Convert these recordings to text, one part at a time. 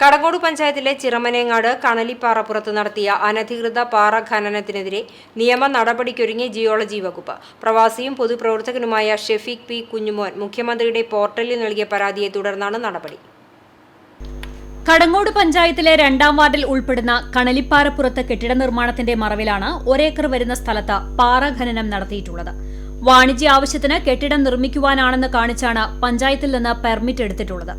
കടങ്ങോട് പഞ്ചായത്തിലെ ചിറമനേങ്ങാട് കണലിപ്പാറപ്പുറത്ത് നടത്തിയ അനധികൃത പാറ ഖനനത്തിനെതിരെ നിയമ നടപടിക്കൊരുങ്ങി ജിയോളജി വകുപ്പ്. പ്രവാസിയും പൊതുപ്രവർത്തകനുമായ ഷെഫീഖ് പി കുഞ്ഞുമോൻ മുഖ്യമന്ത്രിയുടെ പോർട്ടലിൽ നൽകിയ പരാതിയെ തുടർന്നാണ് നടപടി. കടങ്ങോട് പഞ്ചായത്തിലെ രണ്ടാം വാർഡിൽ ഉൾപ്പെടുന്ന കണലിപ്പാറപ്പുറത്ത് കെട്ടിട നിർമ്മാണത്തിന്റെ മറവിലാണ് ഒരേക്കർ വരുന്ന സ്ഥലത്ത് പാറ ഖനനം നടത്തിയിട്ടുള്ളത്. വാണിജ്യ ആവശ്യത്തിന് കെട്ടിടം നിർമ്മിക്കുവാനാണെന്ന് കാണിച്ചാണ് പഞ്ചായത്തിൽ നിന്ന് പെർമിറ്റ് എടുത്തിട്ടുള്ളത്.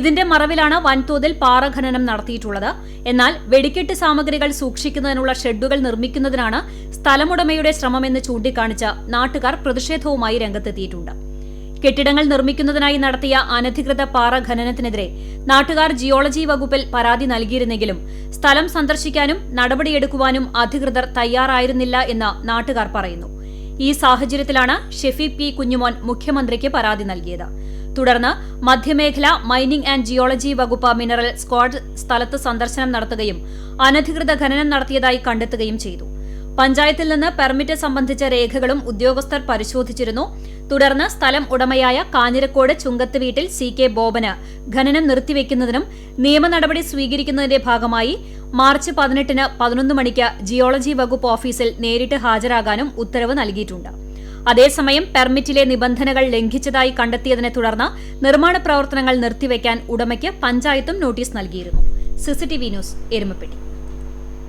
ഇതിന്റെ മറവിലാണ് വൻതോതിൽ പാറ ഖനനം നടത്തിയിട്ടുള്ളത്. എന്നാൽ വെടിക്കെട്ട് സാമഗ്രികൾ സൂക്ഷിക്കുന്നതിനുള്ള ഷെഡുകൾ നിർമ്മിക്കുന്നതിനാണ് സ്ഥലമുടമയുടെ ശ്രമമെന്ന് ചൂണ്ടിക്കാണിച്ച് നാട്ടുകാർ പ്രതിഷേധവുമായി രംഗത്തെത്തിയിട്ടുണ്ട്. കെട്ടിടങ്ങൾ നിർമ്മിക്കുന്നതിനായി നടത്തിയ അനധികൃത പാറ ഖനനത്തിനെതിരെ നാട്ടുകാർ ജിയോളജി വകുപ്പിൽ പരാതി നൽകിയിരുന്നെങ്കിലും സ്ഥലം സന്ദർശിക്കാനും നടപടിയെടുക്കുവാനും അധികൃതർ തയ്യാറായിരുന്നില്ല എന്ന് നാട്ടുകാർ പറയുന്നു. ഈ സാഹചര്യത്തിലാണ് ഷെഫി പി കുഞ്ഞുമോൻ മുഖ്യമന്ത്രിക്ക് പരാതി നൽകിയത്. തുടർന്ന് മധ്യമേഖല മൈനിംഗ് ആൻഡ് ജിയോളജി വകുപ്പ് മിനറൽ സ്ക്വാഡ് സ്ഥലത്ത് സന്ദർശനം നടത്തുകയും അനധികൃത ഖനനം നടത്തിയതായി കണ്ടെത്തുകയും ചെയ്തു. പഞ്ചായത്തിൽ നിന്ന് പെർമിറ്റ് സംബന്ധിച്ച രേഖകളും ഉദ്യോഗസ്ഥർ പരിശോധിച്ചിരുന്നു. തുടർന്ന് സ്ഥലം ഉടമയായ കാഞ്ഞിരക്കോട് ചുങ്കത്ത് വീട്ടിൽ സി കെ ബോബന് ഖനനം നിർത്തിവെക്കുന്നതിനും നിയമ നടപടി സ്വീകരിക്കുന്നതിന്റെ ഭാഗമായി മാർച്ച് പതിനെട്ടിന് പതിനൊന്ന് മണിക്ക് ജിയോളജി വകുപ്പ് ഓഫീസിൽ നേരിട്ട് ഹാജരാകാനും ഉത്തരവ് നൽകിയിട്ടുണ്ട്. അതേസമയം പെർമിറ്റിലെ നിബന്ധനകൾ ലംഘിച്ചതായി കണ്ടെത്തിയതിനെ തുടർന്ന് നിർമ്മാണ പ്രവർത്തനങ്ങൾ നിർത്തിവെക്കാൻ ഉടമയ്ക്ക് പഞ്ചായത്തും നോട്ടീസ് നൽകിയിരുന്നു. CCTV news Erumapetty.